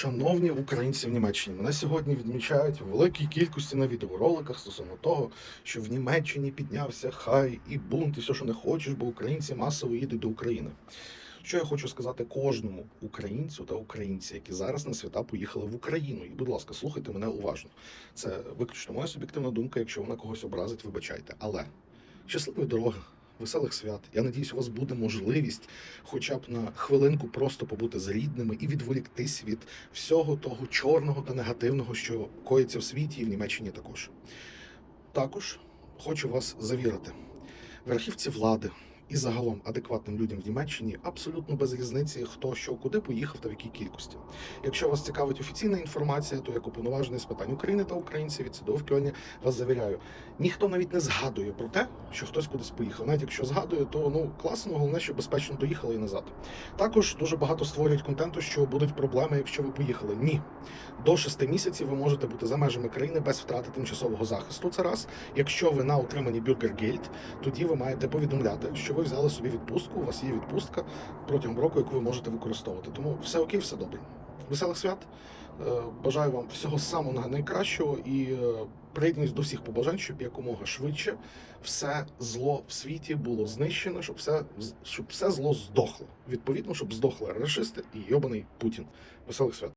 Шановні українці в Німеччині, мене сьогодні відмічають у великій кількості на відеороликах стосовно того, що в Німеччині піднявся хай і бунт, і все, що не хочеш, бо українці масово їдуть до України. Що я хочу сказати кожному українцю та українці, які зараз на свята поїхали в Україну. І, будь ласка, слухайте мене уважно. Це виключно моя суб'єктивна думка. Якщо вона когось образить, вибачайте. Але щасливої дороги, веселих свят. Я надіюсь, у вас буде можливість хоча б на хвилинку просто побути з рідними і відволіктись від всього того чорного та негативного, що коїться в світі і в Німеччині також. Також хочу вас завірити. Верхівці влади і загалом адекватним людям в Німеччині абсолютно без різниці, хто що куди поїхав та в якій кількості. Якщо вас цікавить офіційна інформація, то як уповноважений з питань України та українців від Кьольні вас завіряю, ніхто навіть не згадує про те, що хтось кудись поїхав. Навіть якщо згадує, то ну класно, головне, що безпечно доїхали і назад. Також дуже багато створюють контенту, що будуть проблеми, якщо ви поїхали. Ні, до шести місяців ви можете бути за межами країни без втрати тимчасового захисту. Це раз. Якщо ви на отриманні Бюргергельд, тоді ви маєте повідомляти, що ви взяли собі відпустку. У вас є відпустка протягом року, яку ви можете використовувати. Тому все окей, все добре. Веселих свят. Е, Бажаю вам всього самого найкращого і е, приєднуюсь до всіх побажань, щоб якомога швидше все зло в світі було знищено, щоб все, щоб все зло здохло. Відповідно, щоб здохли расисти і йобаний Путін. Веселих свят.